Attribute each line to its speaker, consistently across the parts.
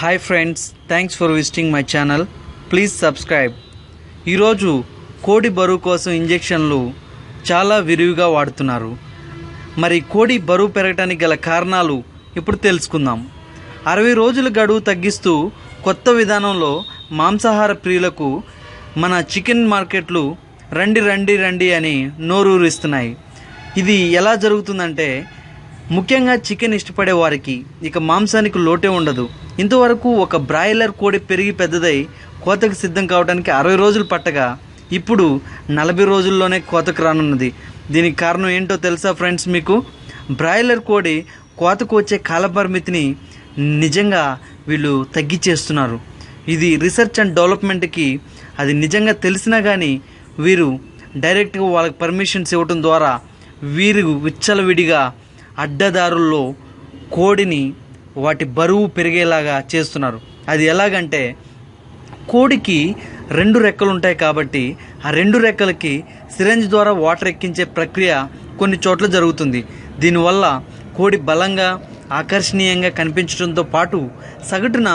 Speaker 1: Hi friends thanks for visiting my channel please subscribe ఈరోజు కోడి బరువు కోసం ఇంజెక్షన్లు చాలా విరివిగా వాడుతున్నారు. మరి కోడి బరువు పెరగటానికి గల కారణాలు ఇప్పుడు తెలుసుకుందాం. అరవై రోజుల గడువు తగ్గిస్తూ కొత్త విధానంలో మాంసాహార ప్రియులకు మన చికెన్ మార్కెట్లు రండి రండి రండి అని నోరూరిస్తున్నాయి. ఇది ఎలా జరుగుతుందంటే ముఖ్యంగా చికెన్ ఇష్టపడే వారికి ఇక మాంసానికి లోటే ఉండదు. ఇంతవరకు ఒక బ్రాయిలర్ కోడి పెరిగి పెద్దదై కోతకు సిద్ధం కావడానికి అరవై రోజులు పట్టగా ఇప్పుడు నలభై రోజుల్లోనే కోతకు రానున్నది. దీనికి కారణం ఏంటో తెలుసా ఫ్రెండ్స్ మీకు? బ్రాయిలర్ కోడి కోతకు వచ్చే కాలపరిమితిని నిజంగా వీళ్ళు తగ్గించేస్తున్నారు ఇది రీసెర్చ్ అండ్ డెవలప్మెంట్కి అది నిజంగా తెలిసినా కానీ వీరు డైరెక్ట్గా వాళ్ళకి పర్మిషన్స్ ఇవ్వటం ద్వారా వీరు విచ్చలవిడిగా అడ్డదారుల్లో కోడిని వాటి బరువు పెరిగేలాగా చేస్తున్నారు. అది ఎలాగంటే కోడికి రెండు రెక్కలు ఉంటాయి కాబట్టి ఆ రెండు రెక్కలకి సిరంజ్ ద్వారా వాటర్ ఎక్కించే ప్రక్రియ కొన్ని చోట్ల జరుగుతుంది. దీనివల్ల కోడి బలంగా ఆకర్షణీయంగా కనిపించడంతో పాటు సగటున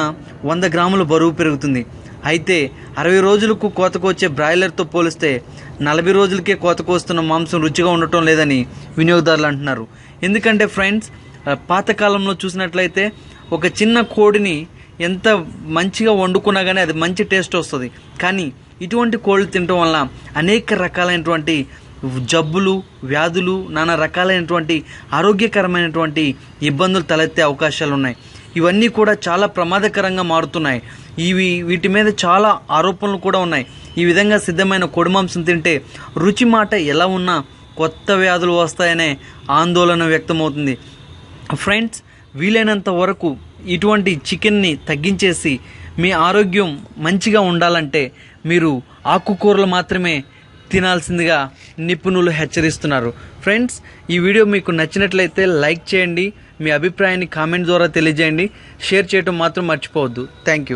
Speaker 1: వంద గ్రాముల బరువు పెరుగుతుంది. అయితే అరవై రోజులకు కోతకు వచ్చే బ్రాయిలర్తో పోలిస్తే నలభై రోజులకే కోతకు వస్తున్న మాంసం రుచిగా ఉండటం లేదని వినియోగదారులు అంటున్నారు. ఎందుకంటే ఫ్రెండ్స్ పాతకాలంలో చూసినట్లయితే ఒక చిన్న కోడిని ఎంత మంచిగా వండుకున్నా కానీ అది మంచి టేస్ట్ వస్తుంది. కానీ ఇటువంటి కోళ్ళు తినటం వల్ల అనేక రకాలైనటువంటి జబ్బులు వ్యాధులు నానా రకాలైనటువంటి ఆరోగ్యకరమైనటువంటి ఇబ్బందులు తలెత్తే అవకాశాలు ఉన్నాయి ఇవన్నీ కూడా చాలా ప్రమాదకరంగా మారుతున్నాయి. ఇవి వీటి మీద చాలా ఆరోపణలు కూడా ఉన్నాయి. ఈ విధంగా సిద్ధమైన కోడి మాంసం తింటే రుచి మాట ఎలా ఉన్నా కొత్త వ్యాధులు వస్తాయనే ఆందోళన వ్యక్తమవుతుంది. ఫ్రెండ్స్ వీలైనంత వరకు ఇటువంటి చికెన్ని తగ్గించేసి మీ ఆరోగ్యం మంచిగా ఉండాలంటే మీరు ఆకుకూరలు మాత్రమే తినాల్సిందిగా నిపుణులు హెచ్చరిస్తున్నారు. ఫ్రెండ్స్ ఈ వీడియో మీకు నచ్చినట్లయితే లైక్ చేయండి మీ అభిప్రాయాన్ని కామెంట్ ద్వారా తెలియజేయండి. షేర్ చేయటం మాత్రం మర్చిపోవద్దు. Thank you